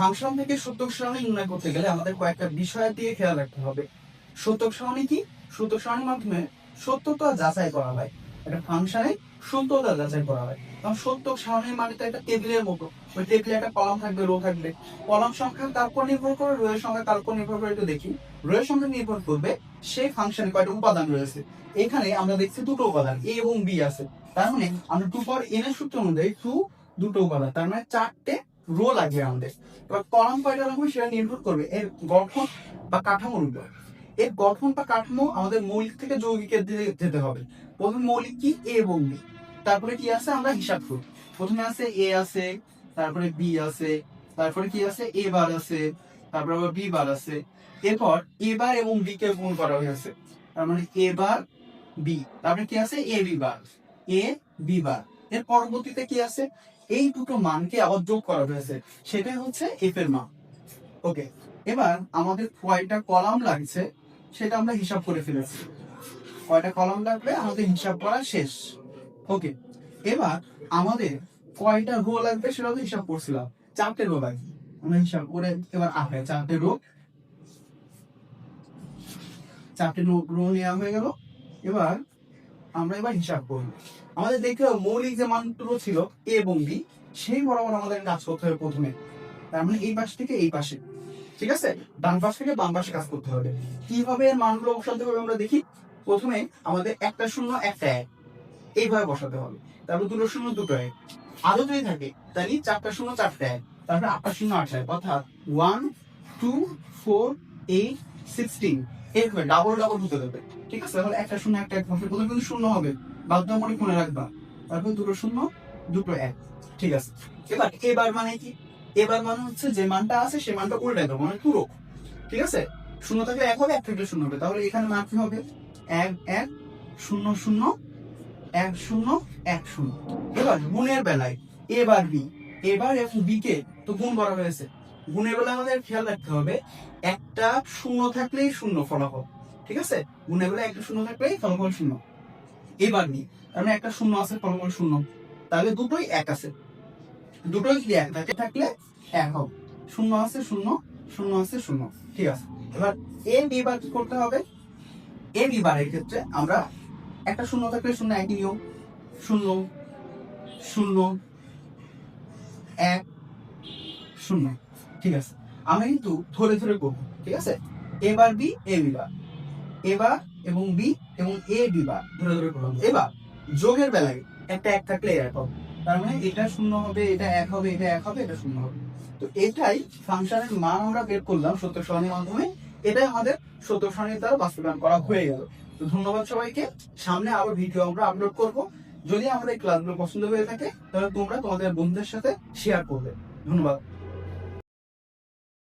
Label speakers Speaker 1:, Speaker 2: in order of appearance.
Speaker 1: Function থেকে সূত্রক সারণী নির্ণয় করতে গেলে আমাদের কয়েকটা বিষয় দিয়ে খেয়াল রাখতে হবে। সূত্রক সারণী কি? সূত্রক সারণীর মাধ্যমে সত্যতা যাচাই করা হয়। একটা ফাংশনে সত্যতা যাচাই করা হয়। কারণ সত্যক সারণীর মানে তো একটা টেবিলের মতো। ওই টেবিলে একটা কলাম থাকবে, রো থাকবে। কলাম সংখ্যা কার উপর নির্ভর করে রো এর সংখ্যা কার উপর নির্ভর করে একটু দেখি। রো এর সংখ্যা নির্ভর করবে সেই ফাংশনে কয়টা উপাদান রয়েছে। এখানে আমরা দেখছি দুটো উপাদান, এ এবং বি আছে। তার মানে আমরা টু পাওয়ার এন এর সূত্র অনুযায়ী টু দুটো উপাদান। তার মানে চারটে রো লাগবে আমাদের এবার কলাম কয়টা লাগবে সেটা নির্ভর করবে এর গঠন বা কাঠামোর উপর। এর গঠন বা কাঠামো আমাদের মৌলিক থেকে যৌগিকের দিকে যেতে হবে। প্রথমে মৌলিক কি? এ এবং বি তারপরে কি আছে? আমরা হিসাব করি। প্রথমে আছে এ আছে, তারপরে বি আছে, তারপরে কি আছে? এ বার আছে, তারপরে আবার বি বার আছে। এরপর এ বার এবং বি কে গুণ করা হয়েছে। তার মানে এ বার বি তারপরে কি আছে? এ বি বার। এ বি বার। এর পরবর্তীতে কি আছে? এই দুটো মানকে আবার যোগ করা হয়েছে। সেটাই হচ্ছে এফ এর মান। ওকে এবার আমাদের কয়টা কলাম লাগছে সেটা আমরা হিসাব করে ফেলেছি। কয়টা কলাম লাগবে? আমাদের হিসাব করা শেষ। ওকে এবার আমাদের কয়টা রো লাগবে সেটা তো হিসাব করছিলাম। চারটে রো লাগবে। আমরা হিসাব করে এবার আহে চারটে রো চারটে রো নেওয়া হয়ে গেল। এবার আমরা এবার হিসাব করব আমাদের দেখতে হবে মৌলিক যে মানগুলো ছিল এ এবং বি সেই বরাবর আমাদের কাজ করতে হবে প্রথমে। তার মানে এই পাশ থেকে এই পাশে। ঠিক আছে? ডান পাশ থেকে বাম পাশে কাজ করতে হবে। কীভাবে মানগুলো বসাতে হবে আমরা দেখি? প্রথমে আমাদের একটা শূন্য, একটা এক। এইভাবে বসাতে হবে। তারপর দুটো শূন্য, দুটো এক। আরও যদি থাকে, তাহলে চারটা শূন্য, চারটা এক। তারপরে আটটা শূন্য, আটটা এক। অর্থাৎ one two four eight sixteen এইভাবে ডাবল ডাবল হতে দেবে। ঠিক আছে? তাহলে একটা শূন্য, একটা এক। বসে প্রথমে কিন্তু শূন্য হবে। বাধ্যতামূলক মনে রাখবা। তারপর দুটো শূন্য, দুটো এক। ঠিক আছে? এবার এবার মানে কি? এবার মানে হচ্ছে যে মানটা আছে, সে মানটা উল্টে দেবো মানে পুরো। ঠিক আছে? শূন্য থাকলে এক হবে, এক থাকলে শূন্য হবে। তাহলে এখানে মান কি হবে? এক এক, শূন্য শূন্য, এক শূন্য এক, শূন্য। এবার, গুণের বেলায় এবার বি। এবার এবং বি কে? তো গুণ করা হয়েছে। গুণের আমাদের খেয়াল রাখতে হবে, একটা শূন্য থাকলেই শূন্য ফলাফল, ঠিক আছে? গুণের একটা শূন্য থাকলেই ফলাফল শূন্য। এবার বি কারণ একটা শূন্য আছে, ফলাফল শূন্য। তাহলে দুটোই এক আছে। দুটোই যদি এক? থাকে থাকলে এক হবে। শূন্য আছে, শূন্য শূন্য আছে, শূন্য, ঠিক আছে? এবার এ বি বার কি করতে হবে? এ বি বারের ক্ষেত্রে আমরা একটা শূন্য থাকলে শূন্য একই নিয়ম। শূন্য শূন্য, এক, শূন্য। ঠিক আছে? আমি কিন্তু ধরে ধরে করব ঠিক আছে? এবার বি এ বি বার এবার এবং বি এবং এ বি বার ধরে ধরে করলাম এবার, যোগের বেলায় একটা এক থাকলে এক হবে। তার মানে এটা শূন্য হবে, এটা এক হবে, এটা এক হবে, এটা শূন্য হবে। তো এটাই ফাংশনের মান আমরা বের করলাম সত্য সারণীর মাধ্যমে। এটাই আমাদের সত্য সারণীর দ্বারা বাস্তবায়ন করা হয়ে গেল। তো ধন্যবাদ সবাইকে। সামনে আবার ভিডিও আমরা আপলোড করব। যদি আমাদের ক্লাসগুলো পছন্দ হয়ে থাকে, তাহলে তোমরা তোমাদের বন্ধুদের সাথে শেয়ার করবে। ধন্যবাদ।